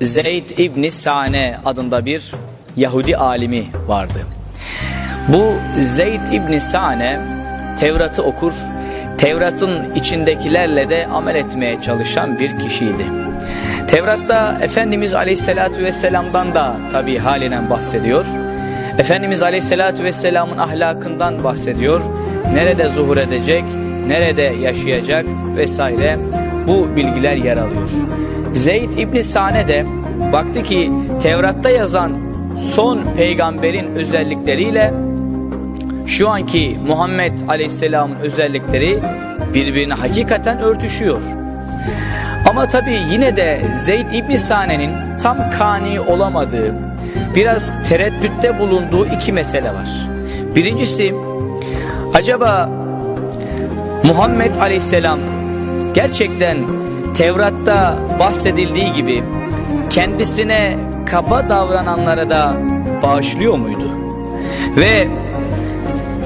Zeyd İbni Sane adında bir Yahudi alimi vardı. Bu Zeyd İbni Sane Tevrat'ı okur, Tevrat'ın içindekilerle de amel etmeye çalışan bir kişiydi. Tevrat'ta Efendimiz Aleyhisselatü Vesselam'dan da tabi halinden bahsediyor. Efendimiz Aleyhisselatü Vesselam'ın ahlakından bahsediyor. Nerede zuhur edecek, nerede yaşayacak vesaire bu bilgiler yer alıyor. Zeyd İbni Sane de baktı ki Tevrat'ta yazan son peygamberin özellikleriyle şu anki Muhammed Aleyhisselam'ın özellikleri birbirine hakikaten örtüşüyor. Ama tabi yine de Zeyd İbni Sane'nin tam kani olamadığı, biraz tereddütte bulunduğu iki mesele var. Birincisi, acaba Muhammed Aleyhisselam gerçekten Tevrat'ta bahsedildiği gibi kendisine kaba davrananlara da bağışlıyor muydu? Ve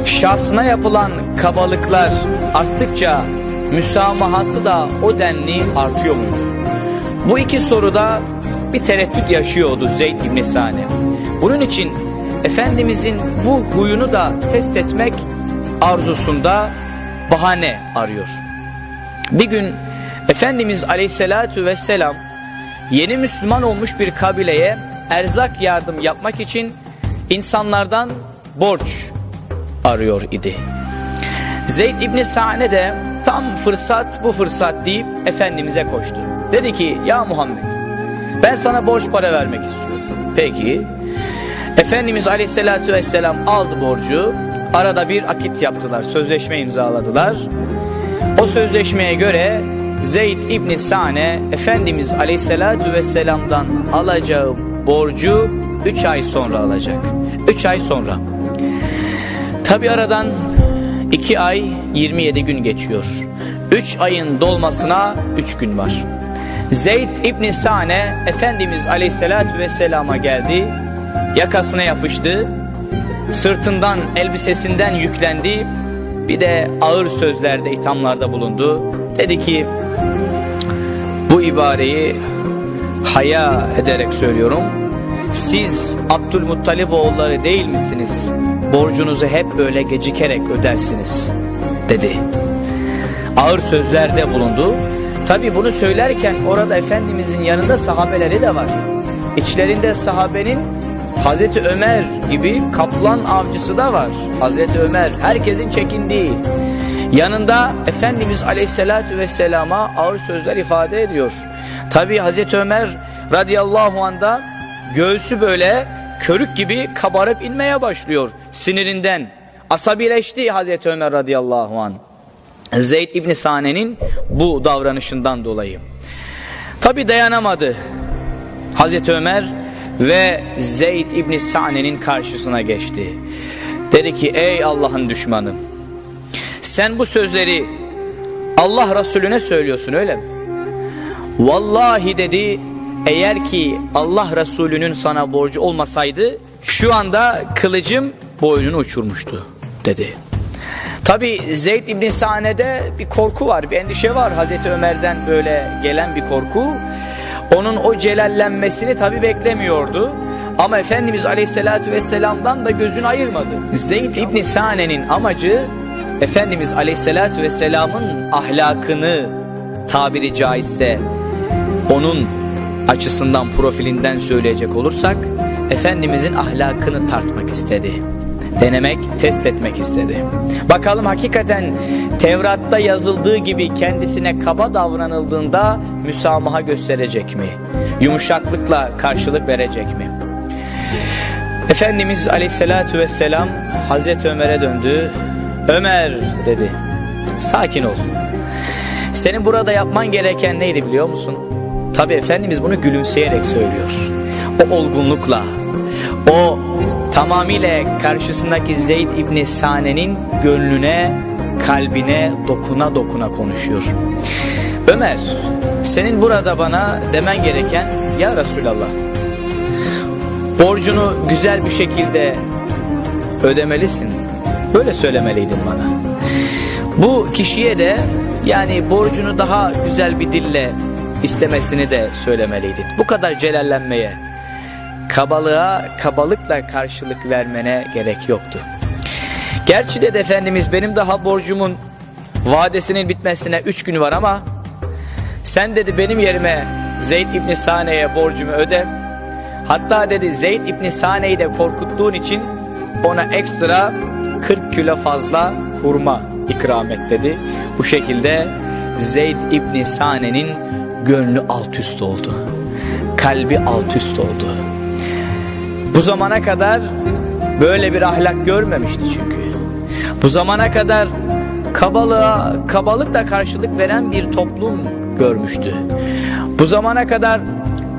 şahsına yapılan kabalıklar arttıkça müsamahası da o denli artıyor muydu? Bu iki soruda bir tereddüt yaşıyordu Zeyd İbni Sane. Bunun için Efendimizin bu huyunu da test etmek arzusunda bahane arıyor. Bir gün Efendimiz Aleyhisselatü Vesselam yeni Müslüman olmuş bir kabileye erzak yardım yapmak için insanlardan borç arıyor idi. Zeyd İbni Sa'ne de tam fırsat bu fırsat deyip Efendimiz'e koştu. Dedi ki ya Muhammed ben sana borç para vermek istiyorum. Peki Efendimiz Aleyhisselatü Vesselam aldı borcu arada bir akit yaptılar sözleşme imzaladılar. O sözleşmeye göre Zeyd İbni Sa'ne Efendimiz Aleyhisselatü Vesselam'dan alacağı borcu 3 ay sonra alacak. 3 ay sonra. Tabi aradan 2 ay 27 gün geçiyor. 3 ayın dolmasına 3 gün var. Zeyd İbni Sane Efendimiz Aleyhisselatü Vesselam'a geldi. Yakasına yapıştı. Sırtından elbisesinden yüklendi. Bir de ağır sözlerde ithamlarda bulundu. Dedi ki ibareyi haya ederek söylüyorum. Siz Abdülmuttalip oğulları değil misiniz? Borcunuzu hep böyle gecikerek ödersiniz dedi. Ağır sözlerde bulundu. Tabi bunu söylerken orada Efendimizin yanında sahabeleri de var. İçlerinde sahabenin Hazreti Ömer gibi kaplan avcısı da var. Hazreti Ömer herkesin çekindiği. Yanında Efendimiz Aleyhisselatü Vesselam'a ağır sözler ifade ediyor. Tabi Hazreti Ömer radıyallahu anda göğsü böyle körük gibi kabarıp inmeye başlıyor sinirinden. Asabileşti Hazreti Ömer radıyallahu an. Zeyd İbni Sane'nin bu davranışından dolayı. Tabi dayanamadı Hazreti Ömer ve Zeyd İbni Sane'nin karşısına geçti. Dedi ki ey Allah'ın düşmanı sen bu sözleri Allah Resulüne söylüyorsun öyle mi? Vallahi dedi eğer ki Allah Resulü'nün sana borcu olmasaydı şu anda kılıcım boynunu uçurmuştu dedi. Tabi Zeyd İbni Sane'de bir korku var, bir endişe var Hazreti Ömer'den böyle gelen bir korku. Onun o celallenmesini tabi beklemiyordu. Ama Efendimiz Aleyhisselatü Vesselam'dan da gözünü ayırmadı. Zeyd İbni Sane'nin amacı Efendimiz Aleyhisselatü Vesselam'ın ahlakını tabiri caizse onun açısından profilinden söyleyecek olursak Efendimizin ahlakını tartmak istedi. Denemek, test etmek istedi. Bakalım hakikaten Tevrat'ta yazıldığı gibi kendisine kaba davranıldığında müsamaha gösterecek mi? Yumuşaklıkla karşılık verecek mi? Efendimiz Aleyhisselatü Vesselam Hazreti Ömer'e döndü. Ömer dedi. Sakin ol. Senin burada yapman gereken neydi biliyor musun? Tabi Efendimiz bunu gülümseyerek söylüyor. O olgunlukla, o tamamıyla karşısındaki Zeyd İbni Sane'nin gönlüne, kalbine dokuna dokuna konuşuyor. Ömer, senin burada bana demen gereken, ya Resulallah, borcunu güzel bir şekilde ödemelisin. Böyle söylemeliydin bana. Bu kişiye de yani borcunu daha güzel bir dille istemesini de söylemeliydin. Bu kadar celallenmeye, kabalığa kabalıkla karşılık vermene gerek yoktu. Gerçi de Efendimiz benim daha borcumun vadesinin bitmesine üç gün var ama sen dedi benim yerime Zeyd İbni Sane'ye borcumu öde. Hatta dedi Zeyd İbni Sane'yi de korkuttuğun için ona ekstra 40 kilo fazla hurma ikram et dedi. Bu şekilde Zeyd İbni Sane'nin gönlü alt üst oldu. Kalbi alt üst oldu. Bu zamana kadar böyle bir ahlak görmemişti çünkü. Bu zamana kadar kabalığa, kabalıkla karşılık veren bir toplum görmüştü. Bu zamana kadar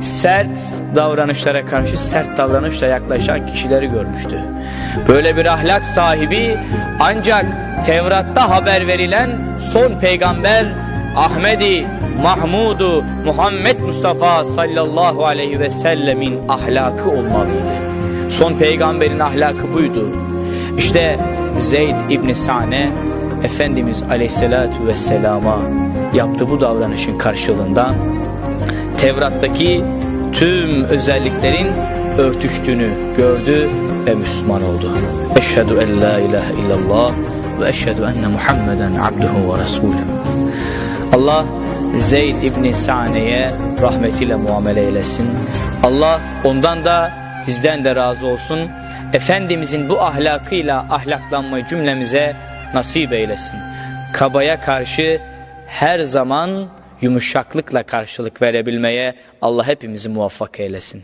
sert davranışlara karşı sert davranışla yaklaşan kişileri görmüştü. Böyle bir ahlak sahibi ancak Tevrat'ta haber verilen son peygamber Ahmedi Mahmudu Muhammed Mustafa sallallahu aleyhi ve sellemin ahlakı olmalıydı. Son peygamberin ahlakı buydu. İşte Zeyd İbni Sa'ne Efendimiz Aleyhisselatü Vesselam'a yaptığı bu davranışın karşılığında Tevrat'taki tüm özelliklerin örtüştüğünü gördü ve Müslüman oldu. Eşhedü en la ilahe illallah ve eşhedü enne Muhammeden abduhu ve resulü. Allah Zeyd İbni Sa'ne'ye rahmetiyle muamele eylesin. Allah ondan da bizden de razı olsun. Efendimizin bu ahlakıyla ahlaklanmayı cümlemize nasip eylesin. Kabaya karşı her zaman yumuşaklıkla karşılık verebilmeye Allah hepimizi muvaffak eylesin.